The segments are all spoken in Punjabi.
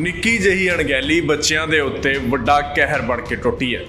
ਨਿੱਕੀ ਜਿਹੀ ਅਣਗਹਿਲੀ ਬੱਚਿਆਂ ਦੇ ਉੱਤੇ ਵੱਡਾ ਕਹਿਰ ਬਣ ਕੇ ਟੁੱਟੀ ਹੈ।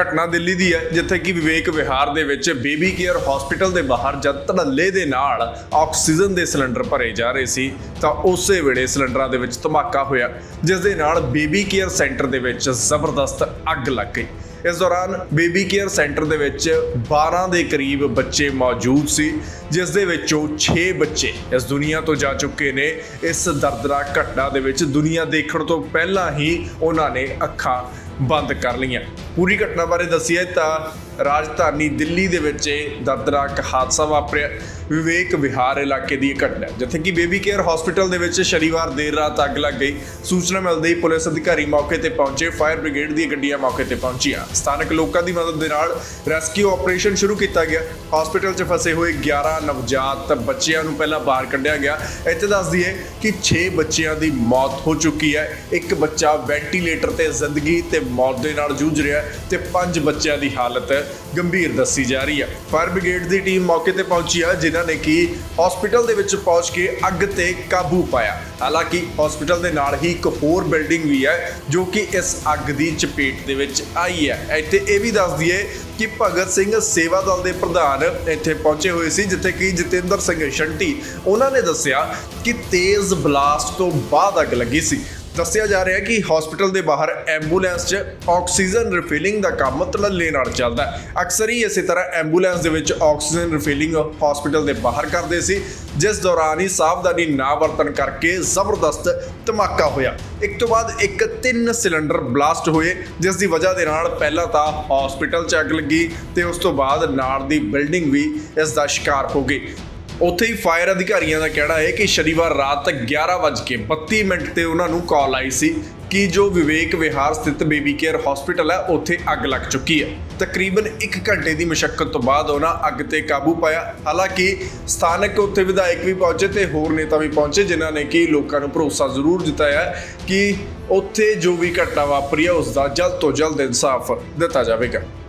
ਘਟਨਾ ਦਿੱਲੀ ਦੀ ਹੈ, ਜਿੱਥੇ ਕਿ ਵਿਵੇਕ ਵਿਹਾਰ ਦੇ ਵਿੱਚ ਬੇਬੀ ਕੇਅਰ ਹਸਪੀਟਲ ਦੇ ਬਾਹਰ ਜਦ ਧੜੱਲੇ ਦੇ ਨਾਲ ਆਕਸੀਜਨ ਦੇ ਸਿਲੰਡਰ ਭਰੇ ਜਾ ਰਹੇ ਸੀ, ਤਾਂ ਉਸੇ ਵੇਲੇ ਸਿਲੰਡਰਾਂ ਦੇ ਵਿੱਚ ਧਮਾਕਾ ਹੋਇਆ, ਜਿਸ ਦੇ ਨਾਲ ਬੇਬੀ ਕੇਅਰ ਸੈਂਟਰ ਦੇ ਵਿੱਚ ਜ਼ਬਰਦਸਤ ਅੱਗ ਲੱਗ ਗਈ। ਇਸ ਦੌਰਾਨ ਬੇਬੀ ਕੇਅਰ ਸੈਂਟਰ ਦੇ ਵਿੱਚ 12 ਦੇ ਕਰੀਬ ਬੱਚੇ ਮੌਜੂਦ ਸੀ, ਜਿਸ ਦੇ ਵਿੱਚੋਂ 6 ਬੱਚੇ ਇਸ ਦੁਨੀਆ ਤੋਂ ਜਾ ਚੁੱਕੇ ਨੇ। ਇਸ ਦਰਦਨਾਕ ਘਟਨਾ ਦੇ ਵਿੱਚ ਦੁਨੀਆ ਦੇਖਣ ਤੋਂ ਪਹਿਲਾਂ ਹੀ ਉਹਨਾਂ ਨੇ ਅੱਖਾਂ ਬੰਦ ਕਰ ਲਈਆਂ। ਪੂਰੀ ਘਟਨਾ ਬਾਰੇ ਦੱਸੀਏ ਤਾਂ ਰਾਜਧਾਨੀ ਦਿੱਲੀ ਦੇ ਵਿੱਚ ਇਹ ਦਰਦਨਾਕ ਹਾਦਸਾ ਵਾਪਰਿਆ। ਵਿਵੇਕ ਵਿਹਾਰ ਇਲਾਕੇ ਦੀ ਇਹ ਘਟਨਾ ਜਿੱਥੇ ਕਿ ਬੇਬੀ ਕੇਅਰ ਹਸਪੀਟਲ ਦੇ ਵਿੱਚ ਸ਼ਨੀਵਾਰ ਦੇਰ ਰਾਤ ਅੱਗ ਲੱਗ ਗਈ। ਸੂਚਨਾ ਮਿਲਦੇ ਹੀ ਪੁਲਿਸ ਅਧਿਕਾਰੀ ਮੌਕੇ ਤੇ ਪਹੁੰਚੇ। ਫਾਇਰ ਬ੍ਰਿਗੇਡ ਦੀਆਂ ਗੱਡੀਆਂ ਮੌਕੇ ਤੇ ਪਹੁੰਚੀਆਂ। ਸਥਾਨਕ ਲੋਕਾਂ ਦੀ ਮਦਦ ਦੇ ਨਾਲ ਰੈਸਕਿਊ ਆਪਰੇਸ਼ਨ ਸ਼ੁਰੂ ਕੀਤਾ ਗਿਆ। ਹਸਪੀਟਲ 'ਚ ਫਸੇ ਹੋਏ 11 ਨਵਜਾਤ ਬੱਚਿਆਂ ਨੂੰ ਪਹਿਲਾਂ ਬਾਹਰ ਕੱਢਿਆ ਗਿਆ। ਇੱਥੇ ਦੱਸ ਦਈਏ ਕਿ 6 ਬੱਚਿਆਂ ਦੀ ਮੌਤ ਹੋ ਚੁੱਕੀ ਹੈ। ਇੱਕ ਬੱਚਾ ਵੈਂਟੀਲੇਟਰ ਤੇ ਜ਼ਿੰਦਗੀ ਤੇ ਮੌਤ ਦੇ ਨਾਲ ਜੂਝ ਰਿਹਾ ਹੈ ਤੇ ਪੰਜ ਬੱਚਿਆਂ ਦੀ ਹਾਲਤ ਗੰਭੀਰ ਦੱਸੀ ਜਾ ਰਹੀ ਹੈ। ਫਾਇਰ ਬ੍ਰਿਗੇਡ ਦੀ ਟੀਮ ਮੌਕੇ ਤੇ ਪਹੁੰਚੀ ਆ, ਜਿਨ੍ਹਾਂ ਨੇ ਕਿ ਹਸਪੀਟਲ ਦੇ ਵਿੱਚ ਪਹੁੰਚ ਕੇ ਅੱਗ ਤੇ ਕਾਬੂ ਪਾਇਆ। ਹਾਲਾਂਕਿ ਹਸਪੀਟਲ ਦੇ ਨਾਲ ਹੀ ਇੱਕ ਹੋਰ ਬਿਲਡਿੰਗ ਵੀ ਹੈ, ਜੋ ਕਿ ਇਸ ਅੱਗ ਦੀ ਚਪੇਟ ਦੇ ਵਿੱਚ ਆਈ ਹੈ। ਇੱਥੇ ਇਹ ਵੀ ਦੱਸ ਦਈਏ ਕਿ ਭਗਤ ਸਿੰਘ ਸੇਵਾ ਦਲ ਦੇ ਪ੍ਰਧਾਨ ਇੱਥੇ ਪਹੁੰਚੇ ਹੋਏ ਸੀ, ਜਿੱਥੇ ਕਿ ਜਤਿੰਦਰ ਸਿੰਘ ਸ਼ੰਟੀ, ਉਹਨਾਂ ਨੇ ਦੱਸਿਆ ਕਿ ਤੇਜ਼ ਬਲਾਸਟ ਤੋਂ ਬਾਅਦ ਅੱਗ ਲੱਗੀ ਸੀ। ਦੱਸਿਆ ਜਾ ਰਿਹਾ ਹੈ ਕਿ ਹਸਪੀਟਲ ਦੇ ਬਾਹਰ ਐਂਬੂਲੈਂਸ 'ਚ ਆਕਸੀਜਨ ਰਿਫਿਲਿੰਗ ਦਾ ਕੰਮ ਤਲੱਲੇ ਨਾਲ ਚੱਲਦਾ ਹੈ। ਅਕਸਰ ਹੀ ਇਸੇ ਤਰ੍ਹਾਂ ਐਂਬੂਲੈਂਸ ਦੇ ਵਿੱਚ ਆਕਸੀਜਨ ਰਿਫਿਲਿੰਗ ਹਸਪੀਟਲ ਦੇ ਬਾਹਰ ਕਰਦੇ ਸੀ, ਜਿਸ ਦੌਰਾਨ ਹੀ ਸਾਵਧਾਨੀ ਨਾ ਵਰਤਣ ਕਰਕੇ ਜ਼ਬਰਦਸਤ ਧਮਾਕਾ ਹੋਇਆ। ਇੱਕ ਤੋਂ ਬਾਅਦ ਇੱਕ ਤਿੰਨ ਸਿਲੰਡਰ ਬਲਾਸਟ ਹੋਏ, ਜਿਸ ਦੀ ਵਜ੍ਹਾ ਦੇ ਨਾਲ ਪਹਿਲਾਂ ਤਾਂ ਹਸਪੀਟਲ 'ਚ ਅੱਗ ਲੱਗੀ ਤੇ ਉਸ ਤੋਂ ਬਾਅਦ ਨਾਲ ਦੀ ਬਿਲਡਿੰਗ ਵੀ ਇਸ ਦਾ ਸ਼ਿਕਾਰ ਹੋ ਗਈ। ਉੱਥੇ ਹੀ ਫਾਇਰ ਅਧਿਕਾਰੀਆਂ ਦਾ ਕਹਿਣਾ ਹੈ ਕਿ ਸ਼ਨੀਵਾਰ ਰਾਤ 11:32 ਮਿੰਟ ਤੇ ਉਹਨਾਂ ਨੂੰ ਕਾਲ ਆਈ ਸੀ ਕਿ ਜੋ ਵਿਵੇਕ ਵਿਹਾਰ ਸਥਿਤ ਬੇਬੀ ਕੇਅਰ ਹਸਪੀਟਲ ਹੈ, ਉੱਥੇ ਅੱਗ ਲੱਗ ਚੁੱਕੀ ਹੈ। ਤਕਰੀਬਨ 1 ਘੰਟੇ ਦੀ ਮੁਸ਼ਕਲ ਤੋਂ ਬਾਅਦ ਉਹਨਾਂ ਅੱਗ ਤੇ ਕਾਬੂ ਪਾਇਆ। ਹਾਲਾਂਕਿ ਸਥਾਨਕ ਉੱਥੇ ਵਿਧਾਇਕ ਵੀ ਪਹੁੰਚੇ ਤੇ ਹੋਰ ਨੇਤਾ ਵੀ ਪਹੁੰਚੇ, ਜਿਨ੍ਹਾਂ ਨੇ ਕਿ ਲੋਕਾਂ ਨੂੰ ਭਰੋਸਾ ਜ਼ਰੂਰ ਦਿੱਤਾ ਹੈ ਕਿ ਉੱਥੇ ਜੋ ਵੀ ਘਟਨਾ ਵਾਪਰੀ ਹੈ ਉਸ ਦਾ ਜਲਦ ਤੋਂ ਜਲਦ ਇਨਸਾਫ ਦਿੱਤਾ ਜਾਵੇਗਾ।